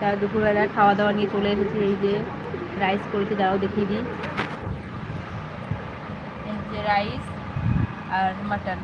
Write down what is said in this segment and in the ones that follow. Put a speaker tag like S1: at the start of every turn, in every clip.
S1: তা দুপুরবেলা খাওয়া দাওয়া নিয়ে চলে এসেছি, এই যে রাইস করেছি তারাও দেখিয়ে দিই। যে রাইস আর মাটন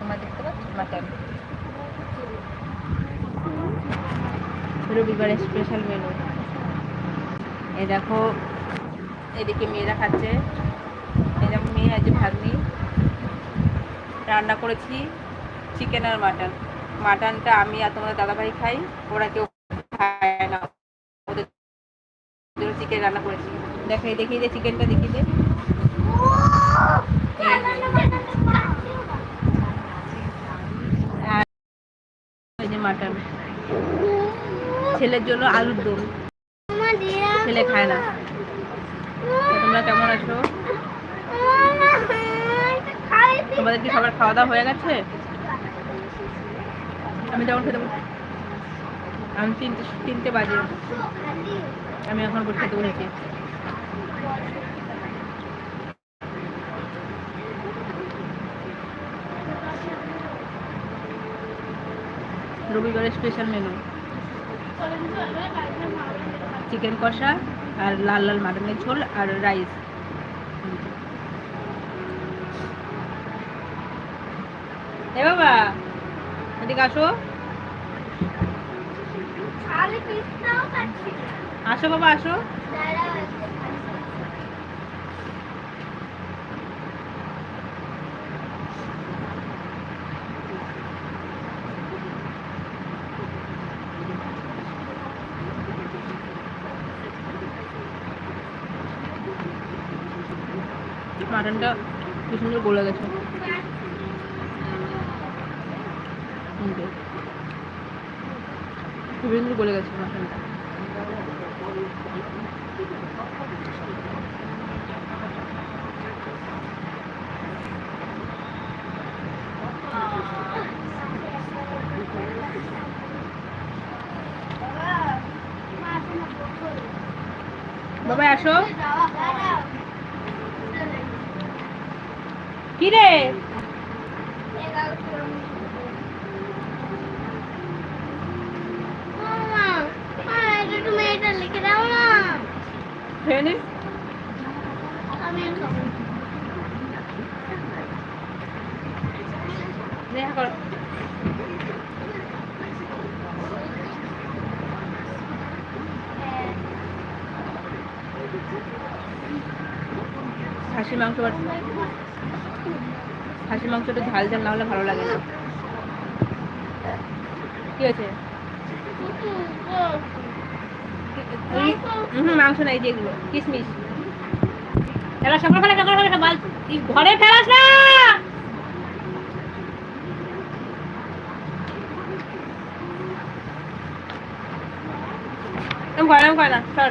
S1: তোমরা দেখতে পাচ্ছ? মাটন রবিবারের স্পেশাল মেনু এ দেখো, এদিকে মেয়েরা খাচ্ছে। এই মেয়ে আজ ভাগ্নি। রান্না করেছি চিকেন আর মাটন মাটনটা আমি আর তোমাদের দাদাভাই খাই, ওরা কেউ চিকেন রান্না করেছি। দেখাই, দেখিয়ে দে চিকেনটা দেখিয়ে যে। যে মাটন ছেলের জন্য আলুর দম। ছেলে খায় না। তোমরা কেমন আছো? তোমাদের কি সবার খাওয়া দাওয়া হয়ে গেছে? আমি যখন খেতে আমি তিনটে তিনটে বাজে। আমি এখন খেতে বসেছি রবিবারের স্পেশাল মেনু চিকেন কষা আর লাল লাল মাটনের ঝোল আর রাইস এ বাবা, এদিকে আসো। আসো বাবা আসো। মাটনটা কি সুন্দর গলে গেছে। খুবই সুন্দর গলে গেছে মাটনটা বাবা আসো। কি রে
S2: তুমি এটা লিখে দাও না।
S1: খেয়ে দেখা কর খাসির মাংস খাসির মাংসটা ঝাল ঝাল না হলে ভালো লাগে না। কি হুম, মাংস নাই যে এগুলো কিশমিশ এবার সকালবেলা সকালবেলা সব বাল এই ঘরে ফেলাস না! এরকম করে না সর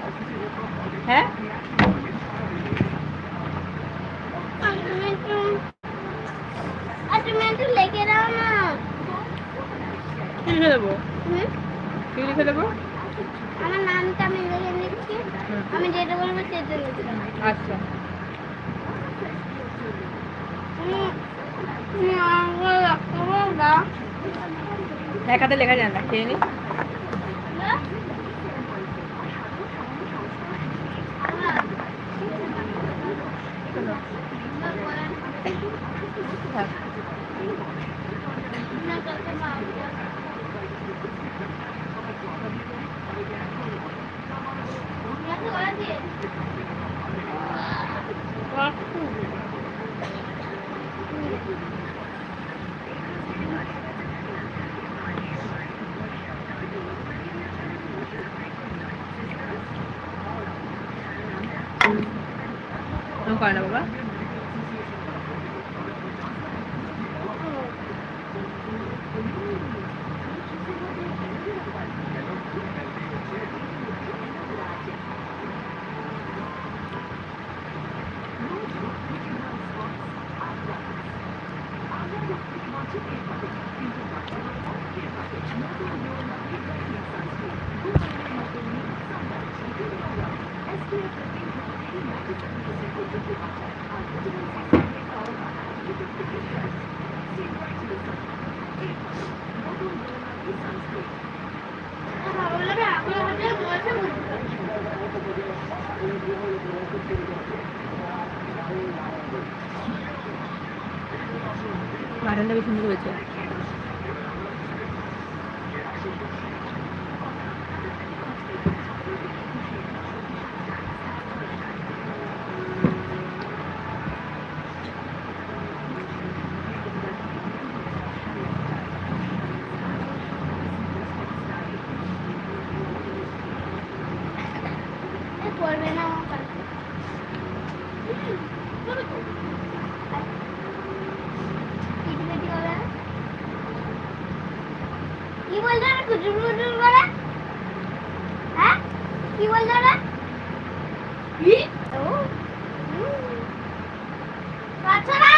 S1: হ্যাঁ? কি লিখে দেবো?
S2: হুম?
S1: কি লিখে দেবো?
S2: আমার নামটা আমি লিখে নিচ্ছি আমি যেটা বলব সেটা
S1: আচ্ছা এক হাতে লেখা যায় না খেয়ে নি থাক। এরকম করে না বাবা মাটনটা বেশ সুন্দর হয়েছে
S2: পড়বে না আমার কাছে কিটমিটি করে কি বলছো? না কুচুর করে হ্যাঁ? কি বলছো না ও বাচ্চারা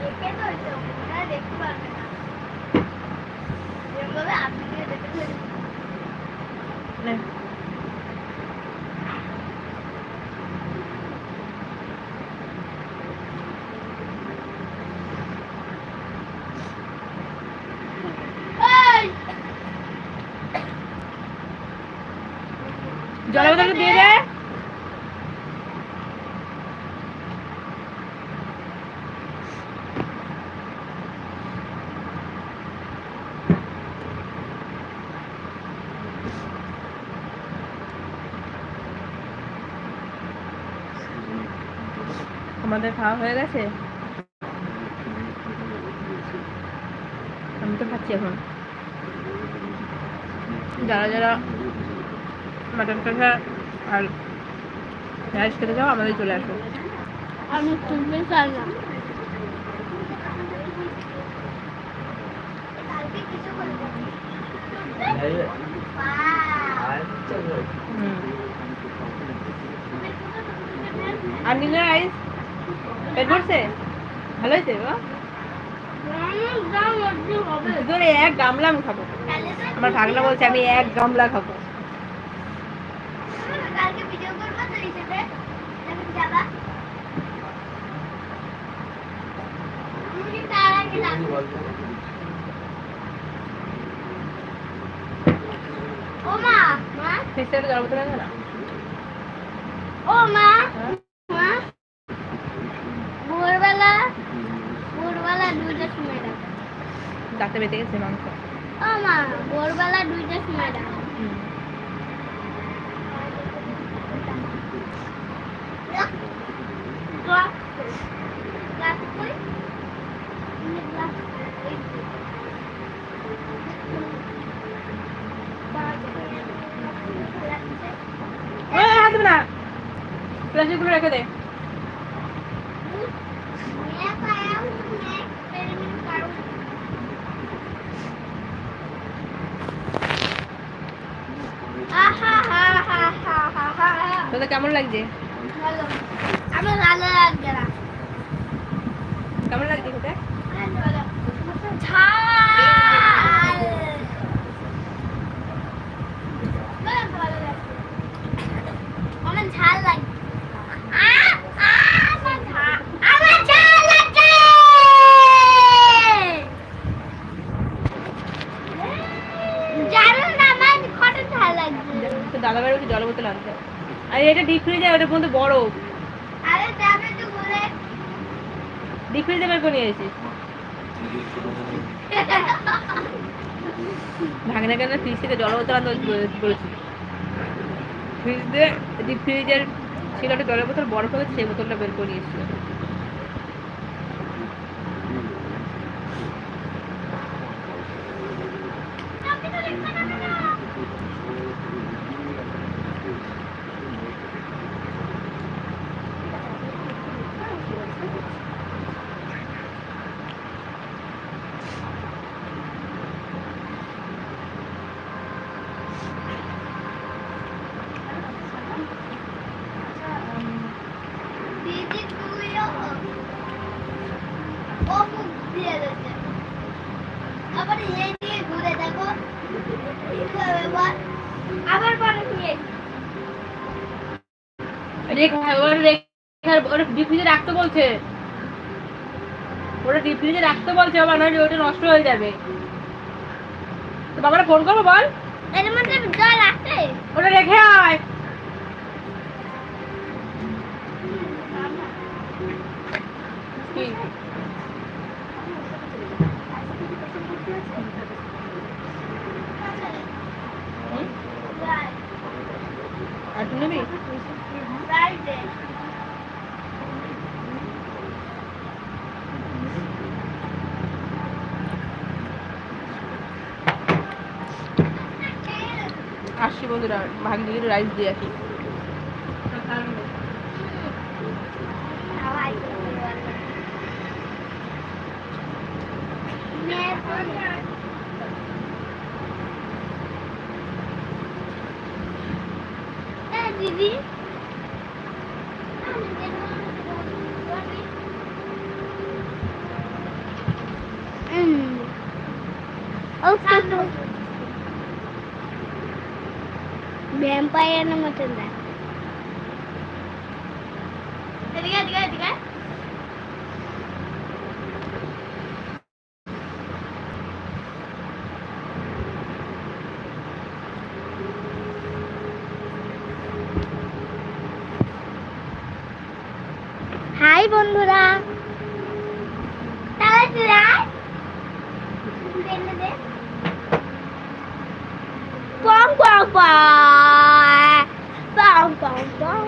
S2: দেখে তো হইছে ওরা দেখতে পারবে না এরকম ভাবে আপনি দেখতে পারবেন
S1: নে।
S2: এই
S1: আমাদের খাওয়া হয়ে গেছে? আমি তো খাচ্ছি এখন। যারা যারা মাটন কষা আর রাইস খেতে যাও আমাদের চলে আসো।
S2: আমি তুলতে চাই না।
S1: আর নিলে রাইস পেট ভরছে? ভালো হয়েছে এক গামলা আমি খাব। আমার ভাগনা বলছে আমি এক গামলা খাব।
S2: কালকে ভিডিও করব তো এই যখন যাবা। তার আগে যাবে ও মা মা।
S1: ফ্রিজটা জল বোতল আছে না
S2: ও মা মা। ভোরবেলা ভোরবেলা দুইটার সময়
S1: ডাক্তার বেঁচে গেছে মাংস।
S2: ও মা ভোরবেলা দুইটার সময় ডাক
S1: হুম।
S2: ক্লাস ক্লাস কই ক্লাস
S1: ওই, হাত দেবে না প্লাস্টিকগুলো রেখে দে। তোদের কেমন লাগছে?
S2: আমার ভালো
S1: কেমন লাগছে
S2: ঝাল আমার ঝাল লাগে আ- আ, আমার ঝাল আমার ঝাল লাগছে জানো না আমার কত ঝাল লাগছে
S1: তো দাদা বাড়ি জল বোতল আনতে। আর এটা ডিপ ফ্রিজে বড়
S2: আরে যাবে তো বলে
S1: ডিপ ফ্রিজে বের করে নিয়ে এসেছিস। ভাগনা কেন ফ্রিজ থেকে জল বোতল আনতে বলেছি ফ্রিজ দিয়ে ডিপ ফ্রিজের ছিল একটা জলের বোতল বরফ হয়েছে সেই বোতলটা বের করে নিয়ে
S2: দিদি তুইও ও মুখ দিয়ে দিচ্ছে আবার এই দিয়ে ঘুরে দেখো কি খাবে বল আবার পরে নিয়ে
S1: রেখা ওর রেখার ওর ডিপ ফ্রিজে রাখতে বলছে ওটা ডিপ ফ্রিজে রাখতে বলছে বাবা নয় ওটা নষ্ট হয়ে যাবে। তো বাবারা ফোন করব বল।
S2: এর মধ্যে জল আছে।
S1: ওটা রেখে আয়। Thank হুম? আর তুই নিবি আসছি বন্ধুরা একটু রাইস দিয়ে আসি
S2: দিদি ভ্যাম্পায়ারের মতন দেখ এদিকে এদিকে এদিকে হাই বন্ধুরা তাহলে তুই আয়। বেলে দে। পং পং পং। পং পং পং।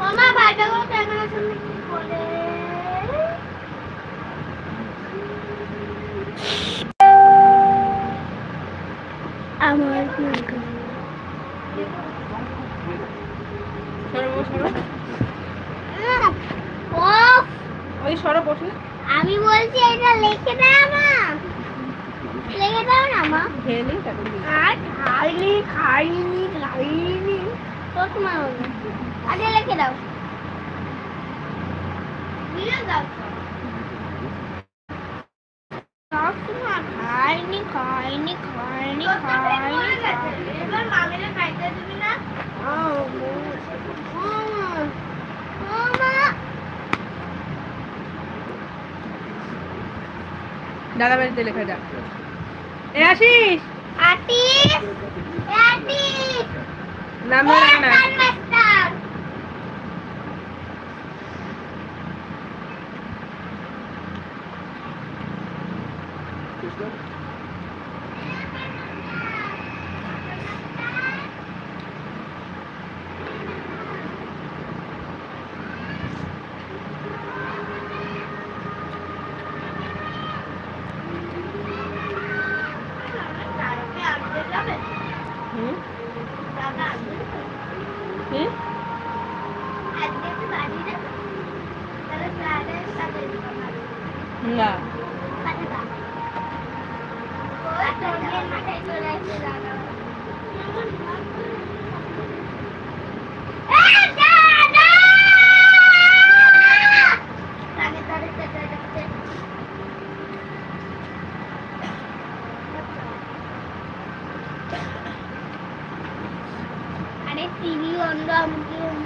S2: মামা ভাইটাকে ক্যামেরার সামনে কি বলে আমার মুরগা
S1: সরো বউ, সরো
S2: ও
S1: ওই সরো বসুন
S2: আমি বলছি এটা লিখে দাও মা লিখে দাও না মা।
S1: দিই।
S2: আর খাইনি খাইনি খাইনি তোর মা আগে লিখে দাও। দিয়ে দাও সবসময় খাইনি খাইনি খাইনি খাইনি এবার মামিরে খাইতে দিবি না
S1: দাদা বাড়িতে লেখা যাক। এ আসিস নাম ধরে না।
S2: মাস্টার!
S1: হুম
S2: TV on the computer.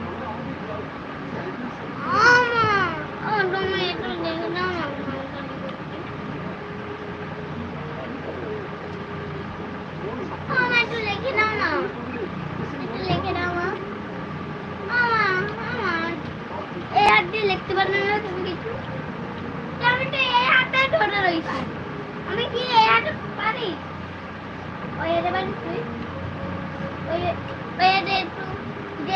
S2: একটু লিখে দাও না একটু লিখে দাও মা মামা মামা হয়েছে আমি কি এটা পারি ওই এটা পারি তুই ওই ওই এটা একটু যে